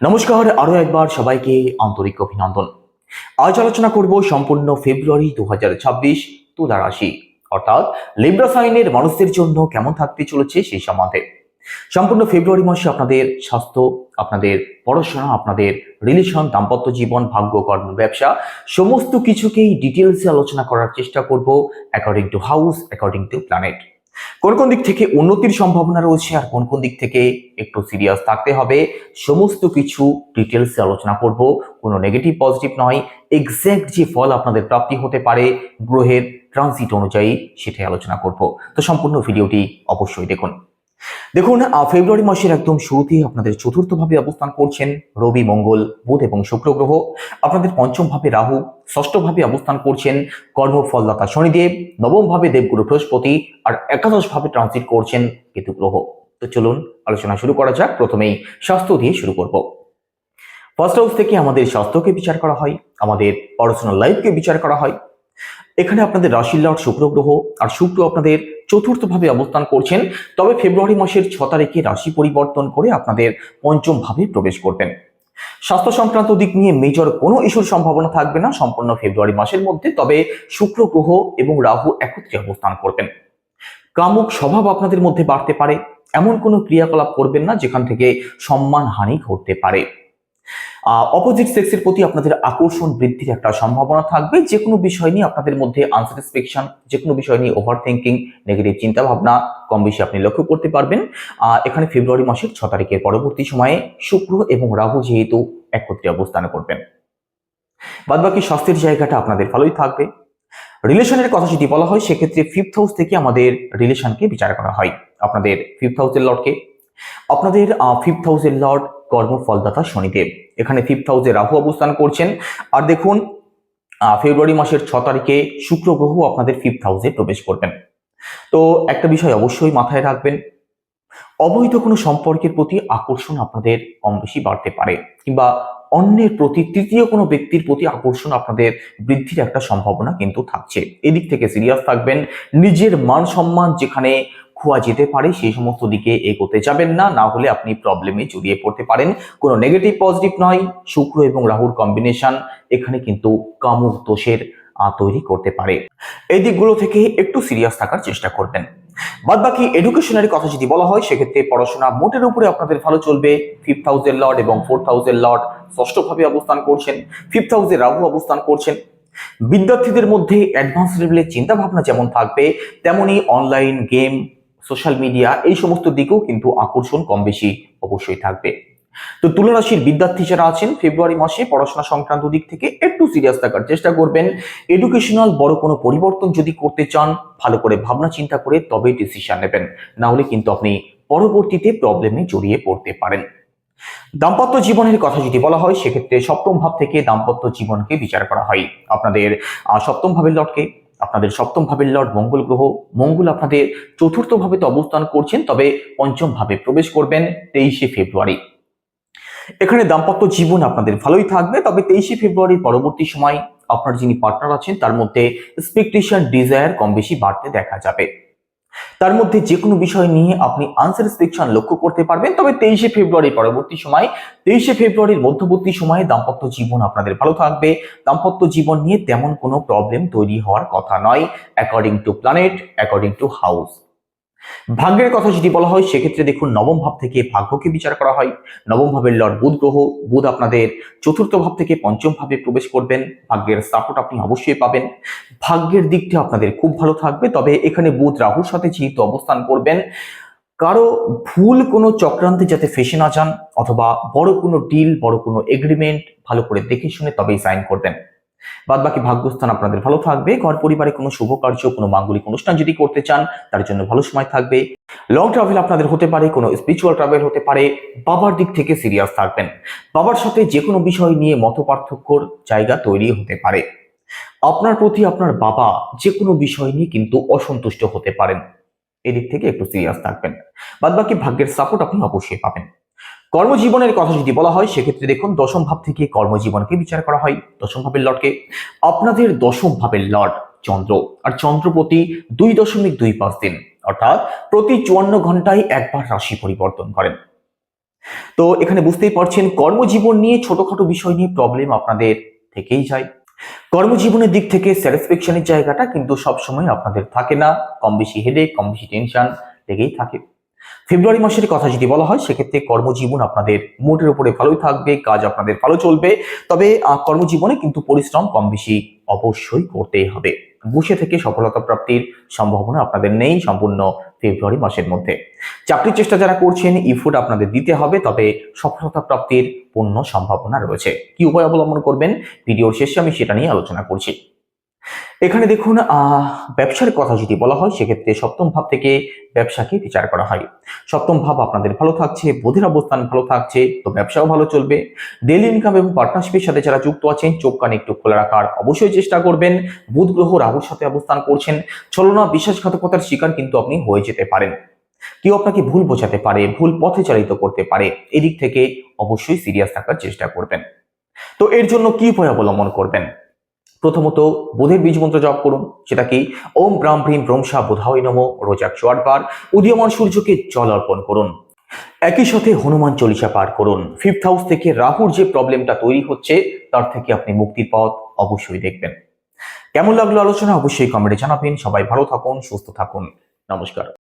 নমস্কার আরও একবার সবাইকে আন্তরিক অভিনন্দন। আজ আলোচনা করব সম্পূর্ণ ফেব্রুয়ারি দু হাজার ছাব্বিশ তুলা রাশি। অর্থাৎ লিব্রা সাইনের মানুষদের জন্য কেমন থাকতে চলেছে সেই সম্বন্ধে। সম্পূর্ণ ফেব্রুয়ারি মাসে আপনাদের স্বাস্থ্য, আপনাদের পড়াশোনা, আপনাদের রিলেশন দাম্পত্য জীবন, ভাগ্য, কর্ম, ব্যবসা, সমস্ত কিছুকেই ডিটেলসে আলোচনা করার চেষ্টা করব according to house according to planet কোন কোন দিক থেকে উন্নতির সম্ভাবনা রয়েছে আর কোন কোন দিক থেকে একটু সিরিয়াস থাকতে হবে, সমস্ত কিছু ডিটেলসে আলোচনা করব। কোনো নেগেটিভ পজিটিভ নয়। এক্স্যাক্ট যে ফল আপনাদের প্রাপ্তি হতে পারে গ্রহের ট্রানজিট অনুযায়ী সেটাই আলোচনা করব। তো সম্পূর্ণ ভিডিওটি অবশ্যই দেখুন। দেখুন ফেব্রুয়ারি মাসের একদম শুরুতেই আপনাদের চতুর্থ ভাবে অবস্থান করছেন রবি, মঙ্গল, বুধ এবং শুক্র গ্রহ। আপনাদের পঞ্চম ভাবে রাহু ষষ্ঠ ভাবে অবস্থান করছেন কর্মফলদাতা শনিদেব নবম ভাবে দেবগুরু বৃহস্পতি আর একাদশ ভাবে ট্রানজিট করছেন কেতু গ্রহ। তো চলুন, আলোচনা শুরু করা যাক। প্রথমেই স্বাস্থ্য দিয়ে শুরু করব। ফার্স্ট হাউস থেকে আমাদের স্বাস্থ্যকে বিচার করা হয়, আমাদের পার্সোনাল লাইফকে বিচার করা হয়। এখানে আপনাদের রাশির লর্ড শুক্র গ্রহ আর শুক্র আপনাদের চতুর্থ ভাবে অবস্থান করছেন, তবে ফেব্রুয়ারি মাসের ছ তারিখে রাশি পরিবর্তন করে আপনাদের পঞ্চম ভাবে প্রবেশ করবেন। স্বাস্থ্য সংক্রান্ত দিক নিয়ে মেজর কোনো ইস্যুর সম্ভাবনা থাকবে না, সম্পূর্ণ ফেব্রুয়ারি মাসের মধ্যে, তবে শুক্র, গ্রহ এবং রাহু একত্রে অবস্থান করবেন। কামুক স্বভাব আপনাদের মধ্যে বাড়তে পারে, এমন কোনো ক্রিয়াকলাপ করবেন না, যেখান থেকে সম্মান হানি ঘটতে পারে। অপোজিট সেক্সের প্রতি আপনাদের আকর্ষণ বৃদ্ধির একটা সম্ভাবনা থাকবে। যে কোনো বিষয় নিয়ে আপনাদের মধ্যে আনস্যাটিসফ্যাকশন যে কোনো বিষয় নিয়ে ওভার থিঙ্কিং নেগেটিভ চিন্তা ভাবনা কম বেশি আপনি লক্ষ্য করতে পারবেন। এখানে ফেব্রুয়ারি মাসের ছ তারিখের পরবর্তী সময়ে শুক্র এবং রাহু যেহেতু একত্রে অবস্থান করবেন। বাদবাকি স্বাস্থ্যের জায়গাটা আপনাদের ভালোই থাকবে। রিলেশনের কথা যদি বলা হয়, সেক্ষেত্রে ফিফথ হাউস থেকে আমাদের রিলেশনকে বিচার করা হয়। আপনাদের ফিফথ হাউসের লর্ডকে আপনাদের ফিফথ হাউসের লর্ড কর্মফলদাতা শনিদেব। এখানে ফিফথ হাউসে রাহু অবস্থান করছেন। আর দেখুন ফেব্রুয়ারি মাসের ছ তারিখে শুক্র গ্রহ আপনাদের ফিফথ হাউসে প্রবেশ করবেন। তো একটা বিষয় অবশ্যই মাথায় রাখবেন, অবৈধ কোনো সম্পর্কের প্রতি আকর্ষণ আপনাদের কম বেশি বাড়তে পারে, কিংবা অন্যের প্রতি, তৃতীয় কোনো ব্যক্তির প্রতি আকর্ষণ আপনাদের বৃদ্ধির একটা সম্ভাবনা কিন্তু থাকছে। এদিক থেকে সিরিয়াস থাকবেন, নিজের মান সম্মান যেখানে খোয়া যেতে পারে, সেই সমস্ত দিকে এগোতে যাবেন না। না হলে আপনি প্রবলেমে জড়িয়ে পড়তে পারেন। কোনো নেগেটিভ পজিটিভ নয়। শুক্র এবং রাহুর কম্বিনেশন এখানে কিন্তু কামুক দোষের তৈরি করতে পারে। এই দিকগুলো থেকে একটু সিরিয়াস থাকার চেষ্টা করবেন। বাদ বাকি এডুকেশনের কথা যদি বলা হয়, সেক্ষেত্রে পড়াশোনা মোটের উপরে আপনাদের ভালো চলবে। ফিফথ হাউসের লর্ড এবং ফোর্থ হাউসের লর্ড ষষ্ঠভাবে অবস্থান করছেন। ফিফথ হাউসে রাহু অবস্থান করছেন। বিদ্যার্থীদের মধ্যে অ্যাডভান্স লেভেলের চিন্তা ভাবনা যেমন থাকবে, তেমনি অনলাইন গেম সোশ্যাল মিডিয়া এই সমস্ত দিকেও কিন্তু আকর্ষণ কম বেশি অবশ্যই থাকবে। তো তুলা রাশির বিদ্যার্থী যারা আছেন, ফেব্রুয়ারি মাসে পড়াশোনা সংক্রান্ত দিক থেকে একটু সিরিয়াস থাকার চেষ্টা করবেন। এডুকেশনাল বড় কোনো পরিবর্তন যদি করতে চান, ভালো করে ভাবনা চিন্তা করে তবেই ডিসিশন নেবেন। না হলে কিন্তু আপনি পরবর্তীতে প্রবলেমে জড়িয়ে পড়তে পারেন। দাম্পত্য জীবনের কথা যদি বলা হয়, সেক্ষেত্রে সপ্তম ভাব থেকে দাম্পত্য জীবনকে বিচার করা হয়। আপনাদের সপ্তম ভাবের লটকে আপনাদের সপ্তম ভাবের লর্ড মঙ্গল গ্রহ, মঙ্গল আপনাদের চতুর্থ ভাবে তো অবস্থান করছেন, তবে পঞ্চম ভাবে প্রবেশ করবেন তেইশে ফেব্রুয়ারি। এখানে দাম্পত্য জীবন আপনাদের ভালোই থাকবে, তবে তেইশে ফেব্রুয়ারি পরবর্তী সময় আপনার যিনি পার্টনার আছেন, তার মধ্যে এক্সপেকটেশন ডিজায়ার কম বেশি বাড়তে দেখা যাবে। তার মধ্যে যে কোনো বিষয় নিয়ে আপনি আনসার আনস্যাটিসফ্যাকশন লক্ষ্য করতে পারবেন। তবে তেইশে ফেব্রুয়ারি পরবর্তী সময়, তেইশে ফেব্রুয়ারির মধ্যবর্তী সময়ে দাম্পত্য জীবন আপনাদের ভালো থাকবে। দাম্পত্য জীবন নিয়ে তেমন কোনো প্রবলেম তৈরি হওয়ার কথা নয়। According to planet according to house ভাগ্যের কথা যদি বলা হয়, সেক্ষেত্রে দেখুন, নবম ভাব থেকে ভাগ্যকে বিচার করা হয়। নবম ভাবের লর্ড বুধ গ্রহ, বুধ আপনাদের চতুর্থ ভাব থেকে পঞ্চম ভাবে প্রবেশ করবেন। ভাগ্যের সাপোর্ট আপনি অবশ্যই পাবেন। ভাগ্যের দিকটি আপনাদের খুব ভালো থাকবে, তবে এখানে বুধ রাহুর সাথে যেহেতু অবস্থান করবেন, কারও ভুল কোনো চক্রান্তে যাতে ফেসে না যান, অথবা বড় কোনো ডিল বড় কোনো এগ্রিমেন্ট ভালো করে দেখে শুনে তবেই সাইন করবেন। বাদ বাকি ভাগ্যস্থান আপনাদের ভালো থাকবে। ঘর পরিবারে কোনো শুভ কার্য, কোনো মাঙ্গলিক অনুষ্ঠান যদি করতে চান, তার জন্য ভালো সময় থাকবে। লং ট্রাভেল আপনাদের হতে পারে, কোনো স্পিরিচুয়াল ট্রাভেল হতে পারে, বাবার দিক থেকে সিরিয়াস থাকবেন। বাবার সাথে যে কোনো বিষয় নিয়ে মত জায়গা তৈরি হতে পারে। আপনার প্রতি আপনার বাবা যে কোনো বিষয় নিয়ে কিন্তু অসন্তুষ্ট হতে পারেন। এদিক থেকে একটু সিরিয়াস থাকবেন। বাদ বাকি ভাগ্যের সাপোর্ট আপনি অবশ্যই পাবেন। কর্মজীবনের কথা যদি বলা হয়, সেক্ষেত্রে দেখুন, দশম ভাব থেকে কর্মজীবনকে বিচার করা হয়। দশম ভাবের লর্ডকে আপনাদের দশম ভাবের লর্ড চন্দ্র। আর চন্দ্র প্রতি দুই দশমিক দুই পাঁচ দিন, অর্থাৎ প্রতি চুয়ান্ন ঘন্টায় একবার রাশি পরিবর্তন করেন। তো এখানে বুঝতেই পারছেন, কর্মজীবন নিয়ে ছোটখাটো বিষয় নিয়ে প্রবলেম আপনাদের থেকেই যায়। কর্মজীবনের দিক থেকে স্যাটিসফ্যাকশনের জায়গাটা কিন্তু সবসময় আপনাদের থাকে না। কম বেশি হেডেক কম বেশি টেনশন লেগেই থাকে। ফেব্রুয়ারি মাসের কথা যদি বলা হয়, সেক্ষেত্রে কর্মজীবন আপনাদের মোটের উপরে ভালোই থাকবে, কাজ আপনাদের ভালো চলবে। তবে কর্মজীবনে কিন্তু পরিশ্রম কম বেশি অবশ্যই করতেই হবে। বসে থেকে সফলতা প্রাপ্তির সম্ভাবনা আপনাদের নেই সম্পূর্ণ ফেব্রুয়ারি মাসের মধ্যে। চাকরির চেষ্টা যারা করছেন ইফোর্ট আপনাদের দিতে হবে, তবে সফলতা প্রাপ্তির পূর্ণ সম্ভাবনা রয়েছে। কি উপায় অবলম্বন করবেন? ভিডিওর শেষে আমি সেটা নিয়ে আলোচনা করছি। এখানে দেখুন ব্যবসার কথা যদি বলা হয়, সেক্ষেত্রে সপ্তম ভাব থেকে ব্যবসাকে বিচার করা হয়। সপ্তম ভাব আপনাদের ভালো থাকছে, বোধের অবস্থান ভালো থাকছে, তো ব্যবসাও ভালো চলবে। ডেলি ইনকাম এবং পার্টনারশিপের সাথে যারা যুক্ত আছেন, চোখ কানে একটু খোলা রাখার অবশ্যই চেষ্টা করবেন। বুধ গ্রহ রাহুর সাথে অবস্থান করছেন। ছলনা, বিশ্বাসঘাতকতার শিকার কিন্তু আপনি হয়ে যেতে পারেন। কেউ আপনাকে ভুল বোঝাতে পারে, ভুল পথে চালিত করতে পারে, এদিক থেকে অবশ্যই সিরিয়াস থাকার চেষ্টা করবেন। তো এর জন্য কি উপায় অবলম্বন করবেন? প্রথমত বোধের বীজ মন্ত্র জপ করুন সেটা কি, ওম ব্রাম ভ্রিম ব্রহ্মা বোধাই নম, রোজ একশো আটবার উদীয়মান সূর্যকে জল অর্পণ করুন। একই সাথে হনুমান চল্লিশা পাঠ করুন। ফিফথ হাউস থেকে রাহুর যে প্রবলেমটা তৈরি হচ্ছে, তার থেকে আপনি মুক্তির পথ অবশ্যই দেখবেন। কেমন লাগল আলোচনা, অবশ্যই কমেন্টে জানাবেন। সবাই ভালো থাকুন, সুস্থ থাকুন। নমস্কার।